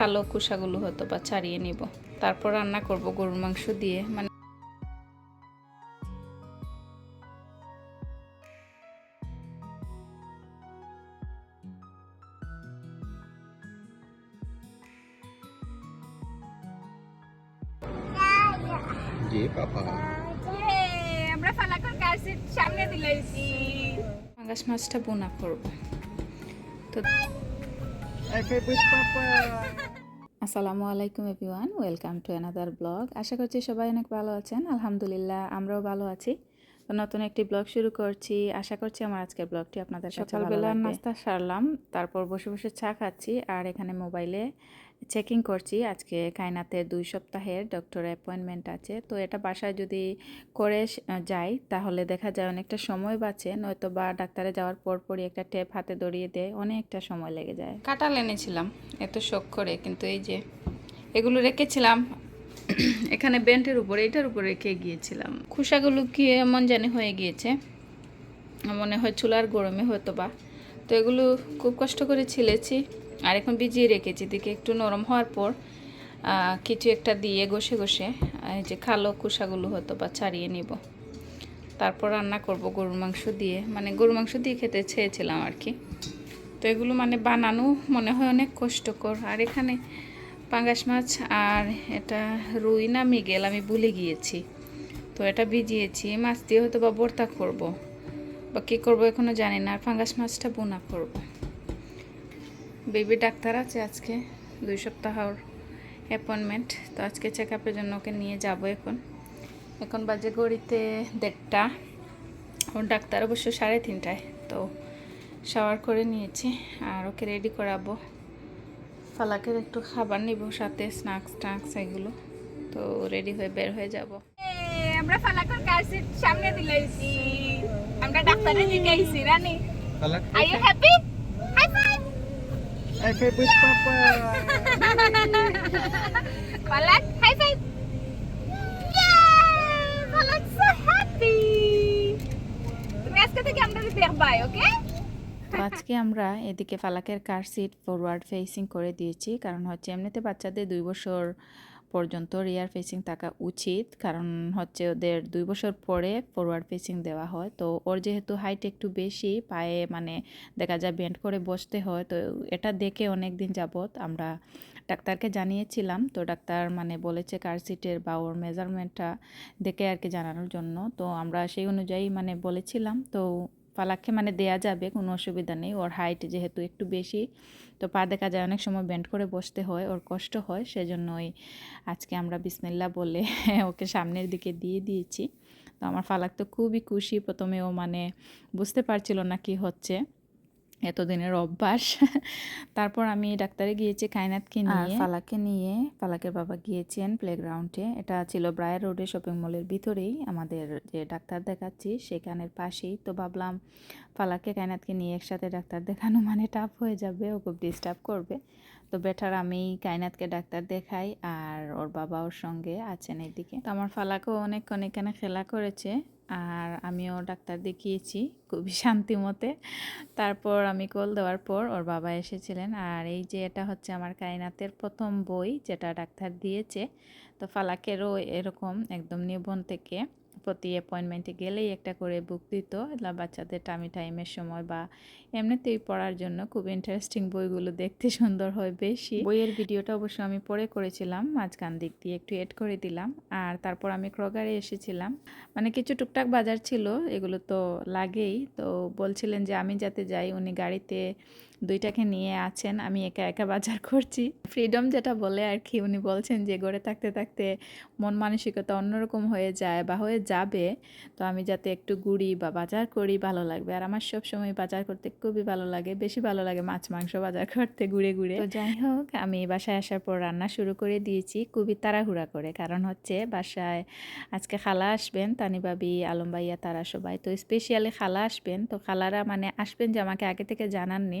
কালো কুসাগুলো হয়তো বা ছাড়িয়ে নিব। তারপর রান্না করব গরুর মাংস দিয়ে। মানে পাপা। আমরা ফালাকর কাছে সামনে দিলাইছি পাঙ্গাস মাছটা বোনা করব। তো আসসালামু আলাইকুম everyone welcome to another blog. আশা করছি সবাই অনেক ভালো আছেন। আলহামদুলিল্লাহ আমরাও ভালো আছি। তো নতুন একটি ব্লগ শুরু করছি। আশা করছি আমার আজকের ব্লগটি আপনাদের সকালবেলা নাস্তা সারলাম তারপর বসে বসে চা খাচ্ছি আর এখানে মোবাইলে চেকিং করছি। আজকে কায়নাতের দুই সপ্তাহের ডক্টর অ্যাপয়েন্টমেন্ট আছে। তো এটা বাসায় যদি করে যাই, তাহলে দেখা যায় অনেকটা সময় বাঁচে। নয়তো বা ডাক্তারে যাওয়ার পর পরই একটা টেপ হাতে ধরিয়ে দেয়, অনেকটা সময় লেগে যায়। কাটাল এনেছিলাম, এত শখ করে। কিন্তু এই যে এগুলো রেখেছিলাম, এখানে বেন্টের উপরে, এটার উপরে রেখে গিয়েছিলাম। খোসাগুলো কি এমন জানি হয়ে গিয়েছে। মনে হয় চুলার গরমে হয়তো বা তো এগুলো খুব কষ্ট করে ছিলেছি। আর এখন ভিজিয়ে রেখেছি দিকে একটু নরম হওয়ার পর কিছু একটা দিয়ে ঘষে ঘষে এই যে কালো খোসাগুলো হয়তো বা ছাড়িয়ে নিব। তারপর রান্না করব গরুর মাংস দিয়ে মানে গরুর মাংস দিয়ে খেতে চেয়েছিলাম আর কি তো এগুলো মানে বানানো মনে হয় অনেক কষ্টকর। আর এখানে পাঙ্গাস মাছ আর এটা রুই না মিগেল, আমি ভুলে গিয়েছি। তো এটা ভিজিয়েছি, মাছ দিয়ে হয়তো বা ভর্তা করব। বা কী করব এখনও জানি না, আর পাঙ্গাস মাছটা বোনা করব। বেবি ডাক্তার আছে আজকে দুই সপ্তাহর অ্যাপয়েন্টমেন্ট তো আজকে চেক আপের জন্য ওকে নিয়ে যাব এখন। এখন বাজে ঘড়িতে দেড়টা। ওর ডাক্তার অবশ্য সাড়ে তিনটায় তো শাওয়ার করে নিয়েছি আর ওকে রেডি করাবো। ফালাকের একটু খাবার নিব সাথে স্ন্যাক্স ট্যাক্স এগুলো। তো রেডি হয়ে বের হয়ে যাব। আমরা ফালাকর কাছে সামনে দিলাইছি। আমরা ডাক্তারে জিগাইছি রানী। Palak are you happy I papa. Papa Falak hi Yay! Falak so happy. তুমি আজকে থেকে আমরা দেখবাই ওকে তো আজকে আমরা এদিকে ফালাকের কার সিট ফরওয়ার্ড ফেসিং করে দিয়েছি কারণ হচ্ছে এমনিতে বাচ্চাদের দুই বছর পর্যন্ত রিয়ার ফেসিং থাকা উচিত। কারণ হচ্ছে ওদের দুই বছর পরে ফরওয়ার্ড ফেসিং দেওয়া হয়। তো ওর যেহেতু হাইট একটু বেশি, পায়ে মানে দেখা যায় বেন্ড করে বসতে হয়। তো এটা দেখে অনেক দিন যাবত আমরা ডাক্তারকে জানিয়েছিলাম। তো ডাক্তার মানে বলেছে কার সিটের বা ওর মেজারমেন্টটা দেখে আর কি জানানোর জন্য। তো আমরা সেই অনুযায়ী মানে বলেছিলাম। তো পালাকে মানে দেয়া যাবে, কোনো অসুবিধা নেই। ওর হাইট যেহেতু একটু বেশি, তো পা দেখা যায় অনেক সময় ব্যান্ড করে বসতে হয়, ওর কষ্ট হয় সেজন্যই আজকে আমরা বিসমিল্লা বলে ওকে সামনের দিকে দিয়ে দিয়েছি। তো আমার ফালাক তো খুবই খুশি প্রথমে ও মানে বুঝতে পারছিল না কি হচ্ছে। এতদিনের অভ্যাস। তারপর আমি ডাক্তারে গিয়েছি কায়নাথকে নিয়ে। ফালাকে নিয়ে ফালাকের বাবা গিয়েছেন প্লেগ্রাউন্ডে এটা ছিল ব্রায়ার রোডে শপিং মলের ভিতরেই আমাদের যে ডাক্তার দেখাচ্ছি সেখানের পাশেই। তো ভাবলাম ফালাকে কায়নাতকে নিয়ে একসাথে ডাক্তার দেখানো মানে টাফ হয়ে যাবে ও খুব ডিস্টার্ব করবে। তো বেটার আমি কায়নাতকে ডাক্তার দেখাই আর ওর বাবা ওর সঙ্গে আছেন এদিকে। তো আমার ফালাকেও অনেকক্ষণ এখানে খেলা করেছে আর আমিও ডাক্তার দেখিয়েছি খুবই শান্তি মতে। তারপর আমি কল দেওয়ার পর ওর বাবা এসেছিলেন আর এই যে এটা হচ্ছে আমার কায়নাতের প্রথম বই যেটা ডাক্তার দিয়েছে। তো ফালাকেরও এরকম একদম নিবন থেকে প্রতি অ্যাপয়েন্টমেন্টে গেলেই একটা করে বুক দিত। বাচ্চাদের টামি টাইমের সময় বা এমনিতেই পড়ার জন্য খুব ইন্টারেস্টিং বইগুলো দেখতে সুন্দর হয় বেশি। বইয়ের ভিডিওটা অবশ্য আমি পরে করেছিলাম, মাঝখান দিক দিয়ে একটু এড করে দিলাম। আর তারপর আমি ক্রগারে এসেছিলাম। মানে কিছু টুকটাক বাজার ছিল, এগুলো তো লাগেই। তো বলছিলেন যে আমি যাতে যাই, উনি গাড়িতে দুইটাকে নিয়ে আছেন, আমি একা একা বাজার করছি। ফ্রিডম যেটা বলে আর কি উনি বলছেন যে, গড়ে থাকতে থাকতে মন মানসিকতা অন্যরকম হয়ে যায় বা হয়ে যাবে। তো আমি যাতে একটু ঘুরি বা বাজার করি, ভালো লাগবে। আর আমার সব সময় বাজার করতে খুবই ভালো লাগে, বেশি ভালো লাগে মাছ, মাংস বাজার করতে ঘুরে ঘুরে। তো যাই হোক, আমি বাসায় আসার পর রান্না শুরু করে দিয়েছি খুবই তাড়াহুড়া করে। কারণ হচ্ছে বাসায় আজকে খালা আসবেন তানিবাবি আলম ভাইয়া, তারা সবাই। তো স্পেশালি খালা আসবেন, তো খালারা মানে আসবেন যে, আমাকে আগে থেকে জানাননি।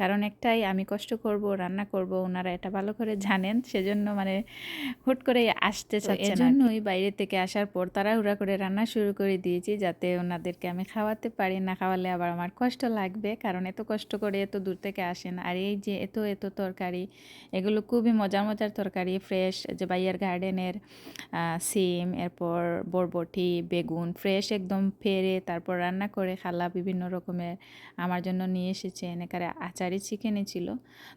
কারণ একটাই আমি কষ্ট করব রান্না করব ওনারা এটা ভালো করে জানেন সেজন্য মানে হুট করে আসতে চাচ্ছে না এজন্যই বাইরে থেকে আসার পর তাড়াহুড়া করে রান্না শুরু করে দিয়েছি যাতে ওনাদেরকে আমি খাওয়াতে পারি না খাওয়ালে আবার আমার কষ্ট লাগবে কারণ এত কষ্ট করে এত দূর থেকে আসেন আর এই যে এত এত তরকারি এগুলো খুবই মজার মজার তরকারি ফ্রেশ যে বাইয়ের গার্ডেনের সিম এরপর বরবটি বেগুন ফ্রেশ একদম ফেরে তারপর রান্না করে খালা বিভিন্ন রকমের আমার জন্য নিয়ে এসেছেন এখানে আচারি চিকেনই ছিল।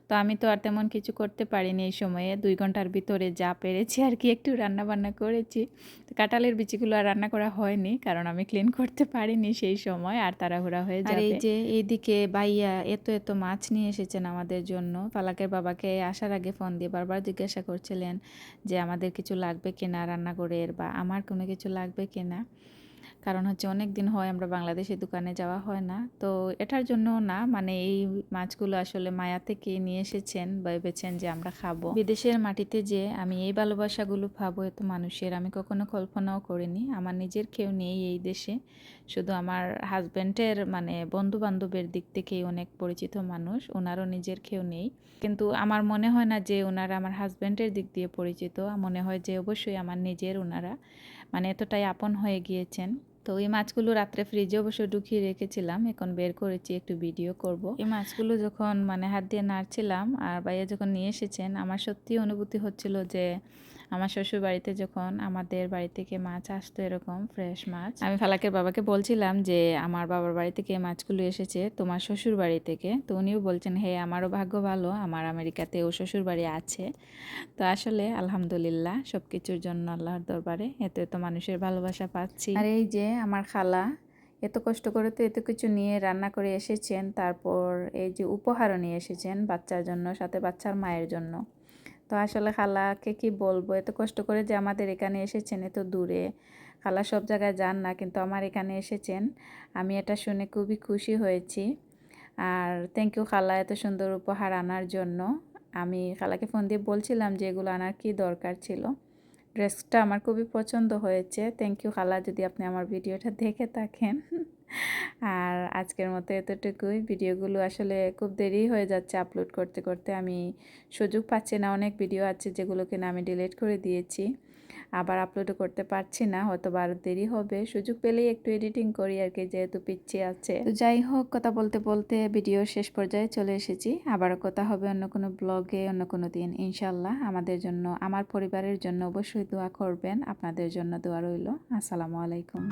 তো আমি তো আর তেমন কিছু করতে পারিনি এই সময়ে। দুই ঘণ্টার ভিতরে যা পেরেছি আর কি একটু রান্না বান্না করেছি। তো কাঁঠালের বিচিগুলো আর রান্না করা হয়নি কারণ আমি ক্লিন করতে পারিনি সেই সময় আর তাড়াহুড়া হয়ে যাবে এই যে এইদিকে বাইয়া এত এত মাছ নিয়ে এসেছেন আমাদের জন্য। ফালাকের বাবাকে আসার আগে ফোন দিয়ে বারবার জিজ্ঞাসা করছিলেন যে আমাদের কিছু লাগবে কিনা রান্নাঘরের বা আমার কোনো কিছু লাগবে কিনা। কারণ হচ্ছে অনেক দিন হয় আমরা বাংলাদেশে দোকানে যাওয়া হয় না। তো এটার জন্য না মানে এই মাছগুলো আসলে মায়া থেকে নিয়ে এসেছেন ভেবেছেন যে আমরা খাব। বিদেশের মাটিতে যে আমি এই ভালোবাসাগুলো পাবো এত মানুষের, আমি কখনো কল্পনাও করিনি। আমার নিজের কেউ নেই এই দেশে। শুধু আমার হাজব্যান্ডের মানে বন্ধু বান্ধবের দিক থেকেই অনেক পরিচিত মানুষ, ওনারও নিজের কেউ নেই। কিন্তু আমার মনে হয় না যে ওনারা আমার হাজব্যান্ডের দিক দিয়ে পরিচিত। মনে হয় যে অবশ্যই আমার নিজের ওনারা। মানে এতটাই আপন হয়ে গিয়েছেন। তো এই মাছগুলো রাত্রে ফ্রিজে অবশ্য ঢুকিয়ে রেখেছিলাম, এখন বের করেছি, একটু ভিডিও করব। এই মাছগুলো যখন মানে হাত দিয়ে নাড়ছিলাম, আর ভাইয়া যখন নিয়ে এসেছেন, আমার সত্যি অনুভূতি হচ্ছিল যে আমার শ্বশুর বাড়িতে যখন আমাদের বাড়ি থেকে মাছ আসতো এরকম ফ্রেশ মাছ আমি ফালাকের বাবাকে বলছিলাম যে আমার বাবার বাড়ি থেকে মাছগুলো এসেছে তোমার শ্বশুর বাড়ি থেকে। তো উনিও বলছেন হে আমারও ভাগ্য ভালো আমার আমেরিকাতেও শ্বশুর বাড়ি আছে। তো আসলে আলহামদুলিল্লাহ সব কিছুর জন্য আল্লাহর দরবারে এত এত মানুষের ভালোবাসা পাচ্ছি। আর এই যে আমার খালা এত কষ্ট করে তো এত কিছু নিয়ে রান্না করে এসেছেন তারপর এই যে উপহারও নিয়ে এসেছেন বাচ্চার জন্য সাথে বাচ্চার মায়ের জন্য। তো আসলে খালাকে কি বলব? এত কষ্ট করে যে আমাদের এখানে এসেছেন, এত দূরে। খালা সব জায়গায় যান না, কিন্তু আমার এখানে এসেছেন। আমি এটা শুনে খুবই খুশি হয়েছি। আর থ্যাংক ইউ খালা এত সুন্দর উপহার আনার জন্য। আমি খালাকে ফোন দিয়ে বলছিলাম যে এগুলো আনার কি দরকার ছিল। ড্রেসটা আমার খুবই পছন্দ হয়েছে। থ্যাংক ইউ খালা, যদি আপনি আমার ভিডিওটা দেখে থাকেন। আর আজকের মতো এতটুকুই। ভিডিওগুলো আসলে খুব দেরি হয়ে যাচ্ছে আপলোড করতে করতে। আমি সুযোগ পাচ্ছি না, অনেক ভিডিও আছে যেগুলো কিনা আমি ডিলিট করে দিয়েছি। আবার আপলোডও করতে পারছি না হয়তো বা আরও দেরি হবে। সুযোগ পেলেই একটু এডিটিং করি আর কি, যেহেতু পিচ্ছি আছে। তো যাই হোক, কথা বলতে বলতে ভিডিও শেষ পর্যায়ে চলে এসেছি। আবারও কথা হবে অন্য কোনো ব্লগে অন্য কোনো দিন ইনশাল্লাহ আমাদের জন্য, আমার পরিবারের জন্য অবশ্যই দোয়া করবেন। আপনাদের জন্য দোয়া রইল। আসসালামু আলাইকুম।